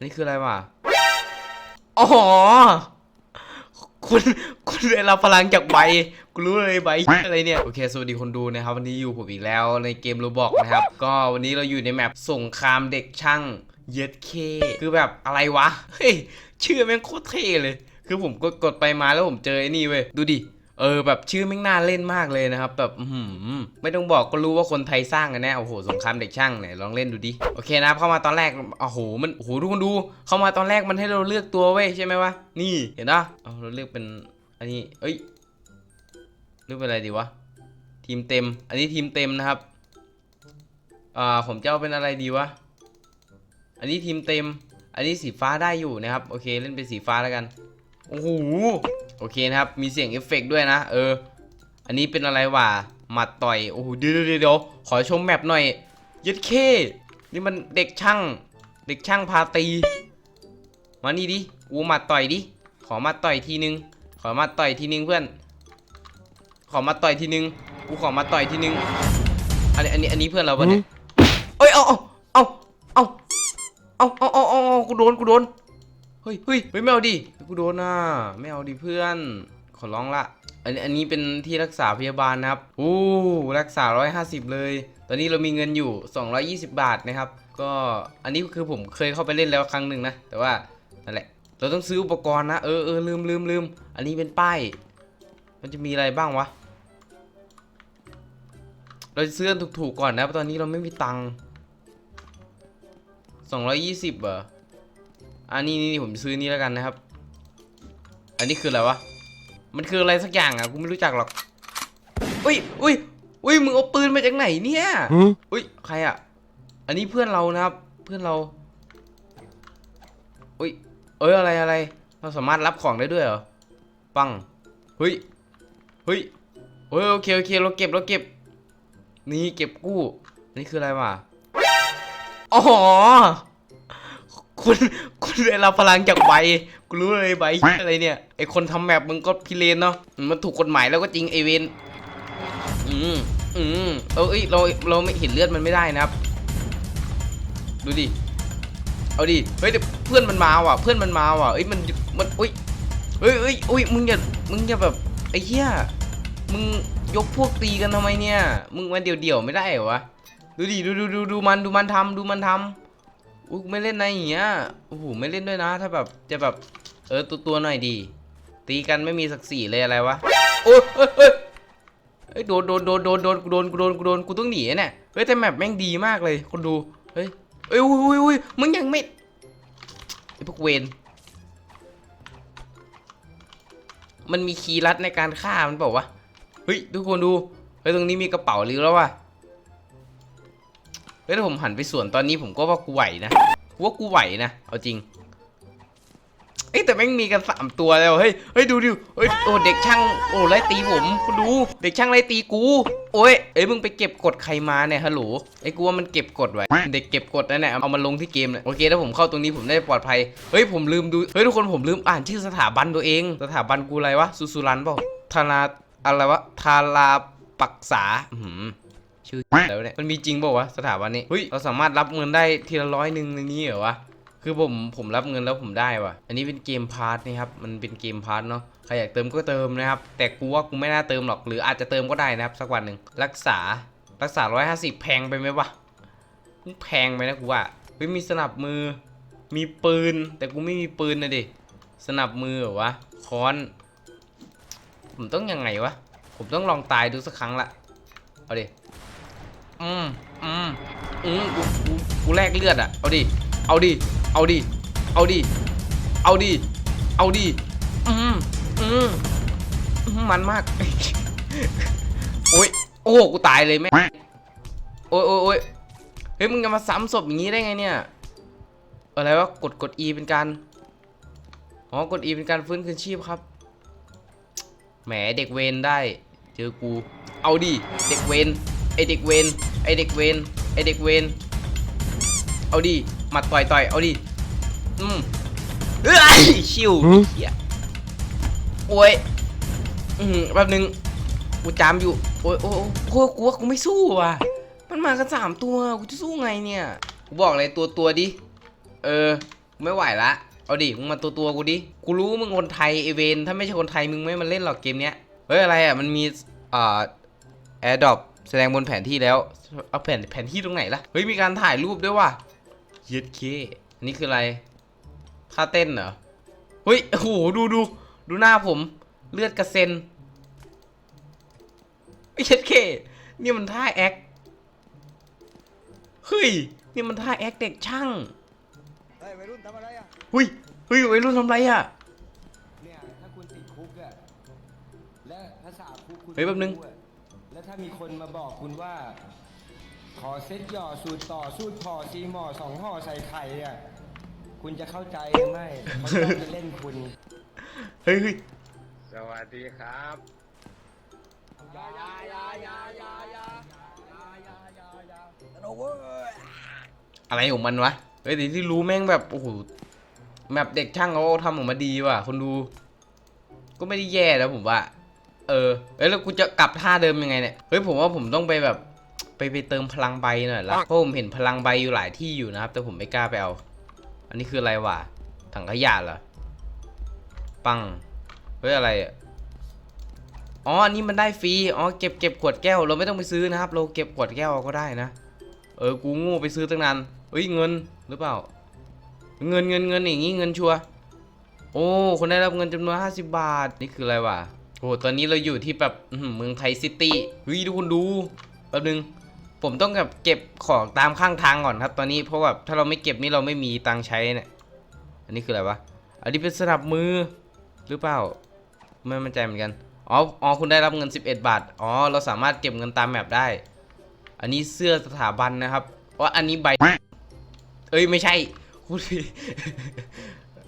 อันนี้คืออะไรวะ อ๋อ คุณ คุณได้รับพลังจากใบกูรู้เลยใบอะไรเนี่ย โอเค สวัสดีคนดูนะครับ วันนี้อยู่ผมอีกแล้วในเกมโรบอกนะครับ ก็วันนี้เราอยู่ในแมปสงครามเด็กช่างเย็ดเค คือแบบอะไรวะ เฮ้ย ชื่อแม่งโคตรเท่เลย คือผมก็กดไปมาแล้วผมเจอไอ้นี่เว้ย ดูดิ เออแบบชื่อแม่น่าเล่นมากเลยนะครับแบบอื้อหือไม่ต้องบอกก็รู้ว่าคนไทยสร้างกันแน่โอ้โหสงครามเด็กช่างเนี่ยลองเล่นดูดิโอเคนะครับเข้ามาตอนแรกโอ้โหมันโอ้โหทุกคนดู เข้ามาตอนแรกมันให้เราเลือกตัวเว้ยใช่ไหมวะนี่เห็นปะเอาเราเลือกเป็นอันนี้เอ้ยเลือกเป็นอะไรดีวะทีมเต็ม อันนี้ทีมเต็มนะครับอ่าผมจะเอาเป็นอะไรดีวะอันนี้ทีมเต็ม อันนี้สีฟ้าได้อยู่นะครับโอเคเล่นเป็นสีฟ้าแล้วกันโอ้โห โอเคนะครับ มีเสียงเอฟเฟกด้วยนะ เออ อันนี้เป็นอะไรวะหมัดต่อย โอ้โห เดี๋ยวเดี๋ยวขอชมแมปหน่อยยึดเค นี่มันเด็กช่าง เด็กช่างพาตี มานี่ดิ อูหมัดต่อยดิ ขอมาต่อยทีนึง ขอมาต่อยทีนึงเพื่อน ขอมาต่อยทีนึง กูขอมาต่อยทีนึง อันนี้ อันนี้ อันนี้เพื่อนเราปะเนี่ยเอ้ย เอาเอาเอาเอาเอาเอาเอากูโดน กูโดน เฮ้ยเฮ้ยเฮ้ยไม่เอาดิกูโดนน่ะไม่เอาดิเพื่อน ขอร้องละ อันนี้อันนี้เป็นที่รักษาพยาบาลนะครับโอ้รักษา 150 เลย ตอนนี้เรามีเงินอยู่ 220 บาทนะครับ ก็อันนี้คือผมเคยเข้าไปเล่นแล้วครั้งหนึ่งนะ แต่ว่านั่นแหละ เราต้องซื้ออุปกรณ์นะ เออเออลืมลืมลืมอันนี้เป็นป้าย มันจะมีอะไรบ้างวะ เราจะซื้อถูกๆก่อนนะเพราะตอนนี้เราไม่มีตังค์220เหรอ อันนี้นี่ผมซื้อนี่แล้วกันนะครับ อันนี้คืออะไรวะ มันคืออะไรสักอย่างอะกูไม่รู้จักหรอก อุ้ยอุ้ยอุ้ยมึงเอาปืนมาจากไหนเนี่ย อุ้ยใครอะ อันนี้เพื่อนเรานะครับ เพื่อนเรา อุ้ย เอ้ยอะไรอะไร เราสามารถรับของได้ด้วยเหรอ ปัง เฮ้ย เฮ้ยเฮ้ยโอเคโอเคเราเก็บเราเก็บ นี่เก็บกู้อันนี้คืออะไรวะ อ๋อ คุณคุณได้รับพลังจากใบกูรู้เลยใบอะไรเนี่ยไอคนทำแมปมึงก็พิเรนเนาะมันถูกกฎหมายแล้วก็จริงไอเวนอืมอืมเออเอ้ยเราเราไม่เห็นเลือดมันไม่ได้นะครับ ดูดิเอาดิเฮ้ยเดี๋ยวเพื่อนมันมาว่ะ เพื่อนมันมาว่ะเอ้ยมันมันอุ้ยเฮ้ยเฮ้ยอุ้ยมึงอย่ามึงอย่าแบบไอ้เหี้ยมึงยกพวกตีกันทำไมเนี่ย มึงมาเดี่ยวๆไม่ได้เหรอวะดูดิดูดูดูดูมันดูมันทำดูมันทำ อุ้ยไม่เล่นในอย่างเงี้ยโอ้โหไม่เล่นด้วยนะ ถ้าแบบจะแบบเออตัวตัวหน่อยดี ตีกันไม่มีศักดิ์ศรีเลยอะไรวะโอ้ยเฮ้ยโดนโดนโดนโดนโดนกูโดนกูโดนกูโดนกูต้องหนีเนี่ยเฮ้ยแต่แมปแม่งดีมากเลยคนดูเฮ้ยเอ้ยอุ้ยอุ้ยมึงยังไม่ไอพวกเวนมันมีคีย์ลัดในการฆ่ามันเปล่าวะเฮ้ยทุกคนดูเฮ้ยตรงนี้มีกระเป๋าหรือแล้ววะ ฮ้ยถ้าผมหันไปสวนตอนนี้ผมก็ว่ากูไหวนะว่ากูไหวนะเอาจริงเอ้ยแต่แม่งมีกันสามตัวแล้วเฮ้ยเฮ้ยดูดิเฮ้ยโอ้เด็กช่างโอ้ไล่ตีผมดูเด็กช่างไล่ตีกูโอ้ยเอ้ยมึงไปเก็บกดใครมาเนี่ยฮัลโหลไอ้กูว่ามันเก็บกดไว้เด็กเก็บกดนั่นแหละเอามาลงที่เกมเนี่ยโอเคถ้าผมเข้าตรงนี้ผมได้ปลอดภัยเฮ้ยผมลืมดูเฮ้ยทุกคนผมลืมอ่านชื่อสถาบันตัวเอง สถาบันกูอะไรวะสุสุรันเปล่าธนาอะไรวะทาราปักษาอื้อหือ ชื่ออะไรวเนี่ยมันมีจริงเปล่าวะสถาบันนี้เฮ้ยเราสามารถรับเงินได้ทีละร้อยหนึ่งในนี้เหรอวะคือผมผมรับเงินแล้วผมได้วะอันนี้เป็นเกมพาร์ทนี่ครับมันเป็นเกมพาร์ทเนาะใครอยากเติมก็เติมนะครับ แต่กูว่ากูไม่น่าเติมหรอกหรืออาจจะเติมก็ได้นะครับสักวันหนึ่งรักษารักษาร้อยห้าสิบแพงไปไหมวะแพงไปนะกูว่าเฮ้ยมีสนับมือมีปืน แต่กูไม่มีปืนนะดิสนับมือเหรอวะค้อน ผมต้องยังไงวะผมต้องลองตายดูสักครั้งละเอาดิ อืมอืมอืมกูกูกูแลกเลือดอะ เอาดิ เอาดิ เอาดิ เอาดิ เอาดิ เอาดิ อืมอืมอืมมันมาก โอ้ย โอ้กูตายเลยแม่งโอ้ยโอ้ยโอ้ยเฮ้ย มึงจะมาซ้ำศพอย่างนี้ได้ไงเนี่ย อะไรวะ กด กด E เป็นการ อ๋อ กด E เป็นการฟื้นคืนชีพครับ แหม เด็กเวนได้ เจอกู เอาดิ เด็กเวน เด็กเวนไอเด็กเวนไอเด็กเวนเอาดิหมัดต่อยต่อยเอาดิอืมเอ้ยชิวเฮียโอ้ยอืมแป๊บนึงกูจามอยู่โอ้ยโอ้ยโอ้ยกูว่ากูไม่สู้ว่ะมันมากันสามตัวกูจะสู้ไงเนี่ยกูบอกเลยตัวตัวดิเออไม่ไหวละเอาดิมึงมาตัวตัวๆกูดิกูรู้มึงคนไทยเอเวนถ้าไม่ใช่คนไทยมึงไม่มาเล่นหรอกเกมเนี้ยเฮ้ยอะไรอะมันมีอ่าแอร์ดรอป แสดงบนแผนที่แล้ว เอาแผนแผนที่ตรงไหนล่ะ เฮ้ยมีการถ่ายรูปด้วยว่ะเย็ดเคอันนี่คืออะไรท่าเต้นเหรอ เฮ้ย โอ้โห ดูดูดูหน้าผม เลือดกระเซ็นไอ้เย็ดเคนี่มันท่าแอค เฮ้ย นี่มันท่าแอคเด็กช่างเฮ้ยวัยรุ่นทำอะไรอะเฮ้ยเฮ้ยวัยรุ่นทำไรอะ เนี่ยถ้าคุณติดคุกอะและภาษาคุกคุณเฮ้ยแป๊บนึงรู้อะแล้ว ถ้ามีคนมาบอกคุณว่า ขอเซ็ตหย่อสูตรต่อสูตรพอซีหมอสองห่อใส่ไข่อะคุณจะเข้าใจหรือไม่เขาจะเล่นคุณเฮ้ยเฮ้ยสวัสดีครับอะไรของมันวะ เฮ้ยแต่ที่รู้แม่งแบบโอ้โหแบบเด็กช่างเขาทำออกมาดีว่ะคนดู ก็ไม่ได้แย่แล้วผมว่า เออเอ้ยแล้วกูจะกลับท่าเดิมยังไงเนี่ย เฮ้ยผมว่าผมต้องไปแบบไปไปเติมพลังใบหน่อยละเพราะผมเห็นพลังใบอยู่หลายที่อยู่นะครับ แต่ผมไม่กล้าไปเอา อันนี้คืออะไรวะ ถังขยะเหรอ ปัง เฮ้ยอะไรอะอ๋อ อันนี้มันได้ฟรี อ๋อ เก็บเก็บขวดแก้ว เราไม่ต้องไปซื้อนะครับ เราเก็บขวดแก้วเอาก็ได้นะ เออ กูโง่ไปซื้อตั้งนานเฮ้ย เงินหรือเปล่า เงินเงินเงินอย่างงี้เงินชัวร์โอ้ คนได้รับเงินจำนวน50 บาท นี่คืออะไรวะ โอ้ตอนนี้เราอยู่ที่แบบเมืองไทยซิตี้เฮ้ยทุกคนดูแป๊บนึง ผมต้องแบบเก็บของตามข้างทางก่อนครับ ตอนนี้เพราะแบบถ้าเราไม่เก็บนี่เราไม่มีตังใช้เนี่ย อันนี้คืออะไรวะ อันนี้เป็นสนับมือหรือเปล่า ไม่มั่นใจเหมือนกัน อ๋อ อ๋อ คุณได้รับเงิน 11 บาท อ๋อ เราสามารถเก็บเงินตามแมปได้ อันนี้เสื้อสถาบันนะครับว่าอันนี้ใบ เอ้ยไม่ใช่พูดผิด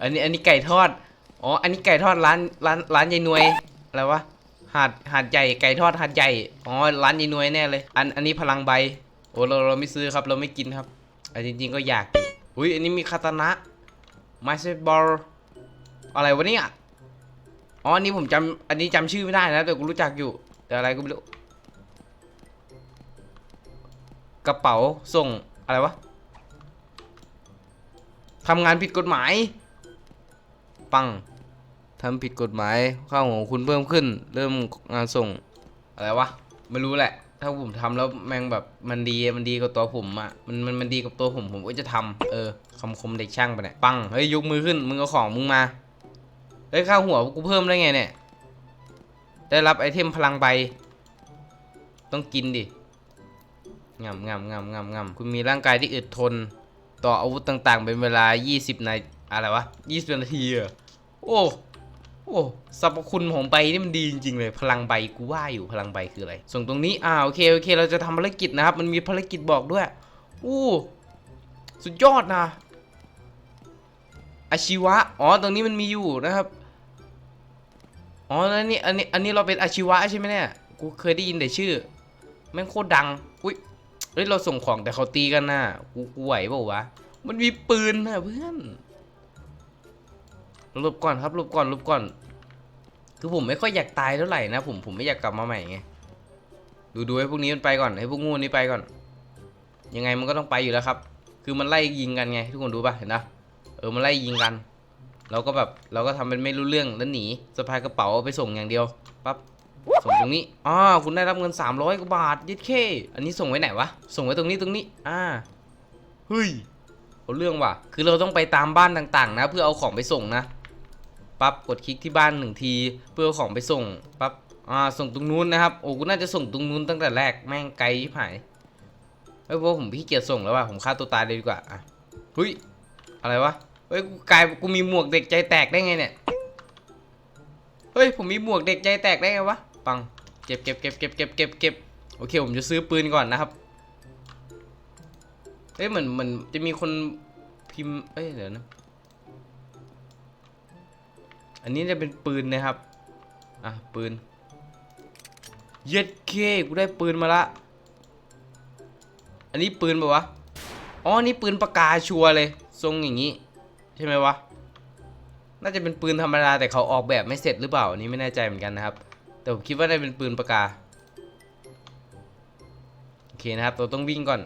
อันนี้อันนี้ไก่ทอด อ๋อ อันนี้ไก่ทอดร้านร้านร้านยายนวย อะไรวะหาดหาดใหญ่ไก่ทอดหาดใหญ่อ๋อร้านยายนวยแน่เลย อันอันนี้พลังใบโอ้เราเราไม่ซื้อครับเราไม่กินครับอันจริง ๆ ก็อยากอุ้ยอันนี้มีคาตานะไมเซบอลอะไรวะเนี่ยอ๋ออันนี้ผมจำอันนี้จำชื่อไม่ได้นะแต่กูรู้จักอยู่ แต่อะไรก็ไม่รู้กระเป๋าส่งอะไรวะทำงานผิดกฎหมาย ปัง ทำผิดกฎหมายค่าของคุณเพิ่มขึ้น เริ่มงานส่ง อะไรวะ ไม่รู้แหละ ถ้าผมทำแล้วแม่งแบบมันดีมันดีกับตัวผมอะมันมันมันดีกับตัวผมผมก็จะทำเออคำคมเด็กช่างไปเนี่ยปังเฮ้ยยกมือขึ้นมึงเอาของมึงมาเฮ้ยค่าหัวกูเพิ่มได้ไงเนี่ยได้รับไอเทมพลังใบ ต้องกินดิงำงำงำงำงำคุณมีร่างกายที่อึดทน ต่ออาวุธต่างๆ เป็นเวลา 20 นาอะไรวะ 20 นาทีอะโอ้ โอ้สรรพคุณของใบนี่มันดีจริงๆเลยพลังใบกูว่าอยู่พลังใบคืออะไร ส่งตรงนี้อ่าโอเคโอเค เราจะทำภารกิจนะครับ มันมีภารกิจบอกด้วยอู้สุดยอดนะอาชีวะอ๋อตรงนี้มันมีอยู่นะครับอ๋อแล้วนี่อันนี้อันนี้เราเป็นอาชีวะใช่ไหมเนี่ยกูเคยได้ยินแต่ชื่อแม่งโคตรดังอุ้ยเฮ้ยเราส่งของแต่เขาตีกันน่ะกูกูไหวเปล่าวะมันมีปืนนะเพื่อนหลบก่อนครับหลบก่อนหลบก่อน คือผมไม่ค่อยอยากตายเท่าไหร่นะผมผมไม่อยากกลับมาใหม่ไงดูดูให้พวกนี้มันไปก่อนให้พวกงูนี้ไปก่อน ยังไงมันก็ต้องไปอยู่แล้วครับ คือมันไล่ยิงกันไง ทุกคนดูป่ะเห็นนะเออมันไล่ยิงกัน เราก็แบบเราก็ทำเป็นไม่รู้เรื่องแล้วหนีสะพายกระเป๋าไปส่งอย่างเดียวปั๊บส่งตรงนี้อ่าคุณได้รับเงิน 300กว่าบาทยิดเคอันนี้ส่งไว้ไหนวะส่งไว้ตรงนี้ตรงนี้อ่าเฮ้ยเอาเรื่องว่ะคือเราต้องไปตามบ้านต่างๆ นะ เพื่อเอาของไปส่งนะ ปั๊บกดคลิกที่บ้านหนึ่งที เพื่อของไปส่งปั๊บอ่าส่งตรงนู้นนะครับโอ้กูน่าจะส่งตรงนู้นตั้งแต่แรกแม่งไกลชิบหายเฮ้ยพราะผมพี่เกียจส่งแล้วว่ะผมฆ่าตัวตายเลยดีกว่าอะเฮ้ยอะไรวะเฮ้ยกูกลายกูมีหมวกเด็กใจแตกได้ไงเนี่ยเฮ้ยผมมีหมวกเด็กใจแตกได้ไงวะปังเก็บเก็บเก็บเก็บเก็บเก็บเก็บโอเคผมจะซื้อปืนก่อนนะครับเอ้ยเหมือนเหมือนจะมีคนพิมพ์เอ้ยเดี๋ยวนะ อันนี้จะเป็นปืนนะครับ อะ ปืน เย็ดเคกูได้ปืนมาละ อันนี้ปืนปะวะ อ๋อ นี่ปืนปากกาชัวเลย ทรงอย่างนี้ ใช่ไหมวะ น่าจะเป็นปืนธรรมดาแต่เขาออกแบบไม่เสร็จหรือเปล่า อันนี้ไม่แน่ใจเหมือนกันนะครับ แต่ผมคิดว่าน่าจะเป็นปืนปากกา โอเคนะครับ เราต้องวิ่งก่อน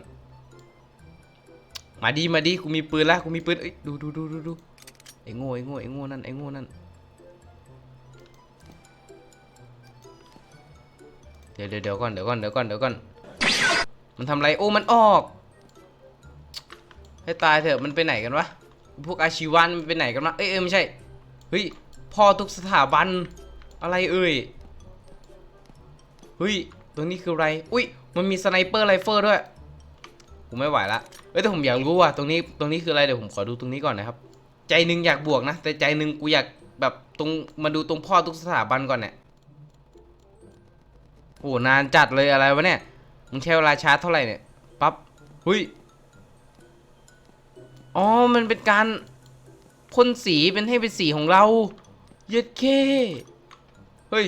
มาดีมาดีกูมีปืนล้วกูมีปืนเอ้ยดูดูดูดูดูไอ้โง่ไอ้โง่ไอ้โง่นั่นไอ้โง่นั่น เดี๋ยวเดี๋ยวเดี๋ยวก่อนเดี๋ยวก่อนเดี๋ยวก่อนเดี๋ยวก่อน มันทำไรโอ้มันออก ให้ตายเถอะมันไปไหนกันวะ พวกอาชีวันมันไปไหนกันวะเอ้ยเอ้ยไม่ใช่ เฮ้ยพ่อทุกสถาบัน อะไรเอ่ย เฮ้ยตรงนี้คืออะไร อุ้ยมันมีสไนเปอร์ไรเฟิลด้วยผมไม่ไหวละเอ้ยแต่ผมอยากรู้ว่าตรงนี้ตรงนี้คืออะไรเดี๋ยวผมขอดูตรงนี้ก่อนนะครับ ใจหนึ่งอยากบวกนะ แต่ใจหนึ่งกูอยากแบบตรงมาดูตรงพ่อทุกสถาบันก่อนเนี่ย อ้นานจัดเลยอะไรวะเนี่ย มึงใช้เวลาชาร์จเท่าไหร่เนี่ย ปั๊บหุยอ๋อ มันเป็นการพ่นสีเป็นให้เป็นสีของเรา เย็ดเค เฮ้ย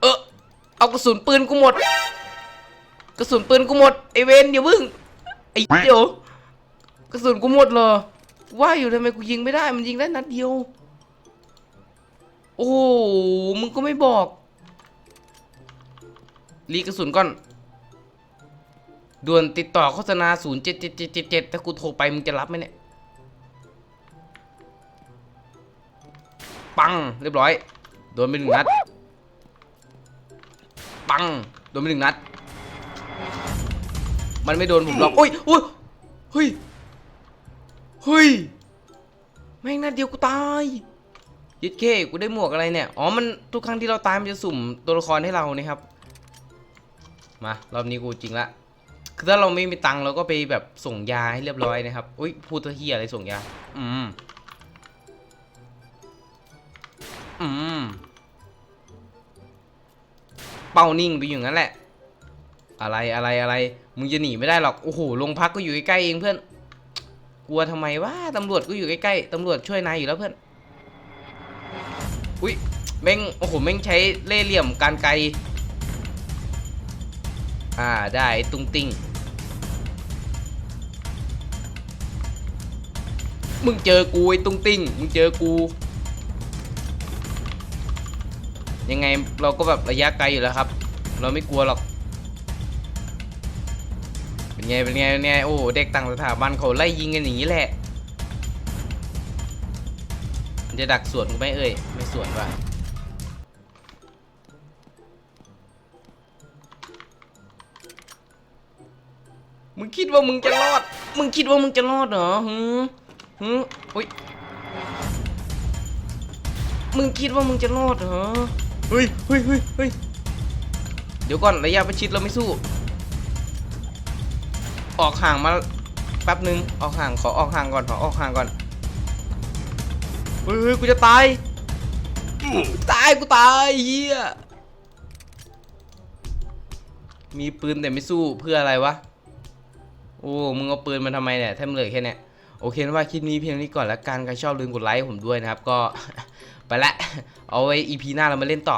เออเอากระสุนปืนกูหมด กระสุนปืนกูหมดไอเวนอย่าพึ่งไอเดี๋ยวกระสุนกูหมดเหรอว่าอยู่ทำไมกูยิงไม่ได้มันยิงได้นัดเดียว โอ้โหมึงก็ไม่บอก รีกระสุนก่อน ด่วนติดต่อโฆษณา 0 7 7 7 7 ถ้ากูโทรไปมึงจะรับไหมเนี่ย ปัง เรียบร้อย โดนไปหนึ่งนัด ปัง โดนไปหนึ่งนัด มันไม่โดนผมหรอกโอ้ยโอ้ยเฮ้ย เฮ้ย แม่งนัดเดียวกูตาย ยึดเคกูได้หมวกอะไรเนี่ย อ๋อ มันทุกครั้งที่เราตายมันจะสุ่มตัวละครให้เรานี่ครับ มารอบนี้กูจริงละ คือถ้าเราไม่มีตังค์เราก็ไปแบบส่งยาให้เรียบร้อยนะครับ อุ้ยพูดตัวเฮียอะไรส่งยา อืม อืม เป้านิ่งไปอยู่งั้นแหละ อะไรอะไรอะไร มึงจะหนีไม่ได้หรอก โอ้โห โรงพักก็อยู่ใกล้ๆเองเพื่อน กลัวทำไมวะตำรวจก็อยู่ใกล้ๆตำรวจช่วยนายอยู่แล้วเพื่อน อุ้ยแม่งโอ้โหแม่งใช้เล่เหลี่ยมการไกล อ่าได้ตุ้งติ้งมึงเจอกูไอ้ตุ้งติ้งมึงเจอกู ยังไงเราก็แบบระยะไกลอยู่แล้วครับ เราไม่กลัวหรอกเป็นไงเป็นไงเป็นไงโอ้เด็กต่างสถาบันเขาไล่ยิงกันอย่างนี้แหละ จะดักสวนกูไหมเอ่ย ไม่สวนว่ะมึงคิดว่ามึงจะรอด มึงคิดว่ามึงจะรอดเหรอหืมหืมอุ้ย มึงคิดว่ามึงจะรอดเหรอเฮ้ยเฮ้ยเฮ้ยเฮ้ยเดี๋ยวก่อนระยะประชิดเราไม่สู้ ออกห่างมาแป๊บนึง ออกห่างขอออกห่างก่อนขอออกห่างก่อน เฮ้ยกูจะตายตายกูตายเฮียมีปืนแต่ไม่สู้เพื่ออะไรวะ โอ้ มึงเอาปืนมาทำไมเนี่ยถ้ามึงเหลือแค่เนี้ยโอเคนะว่าคลิปนี้เพียงนี้ก่อนแล้วกันใครชอบลืมกดไลค์ผมด้วยนะครับ ก็ไปละ เอาไว้ EP หน้าเรามาเล่นต่อ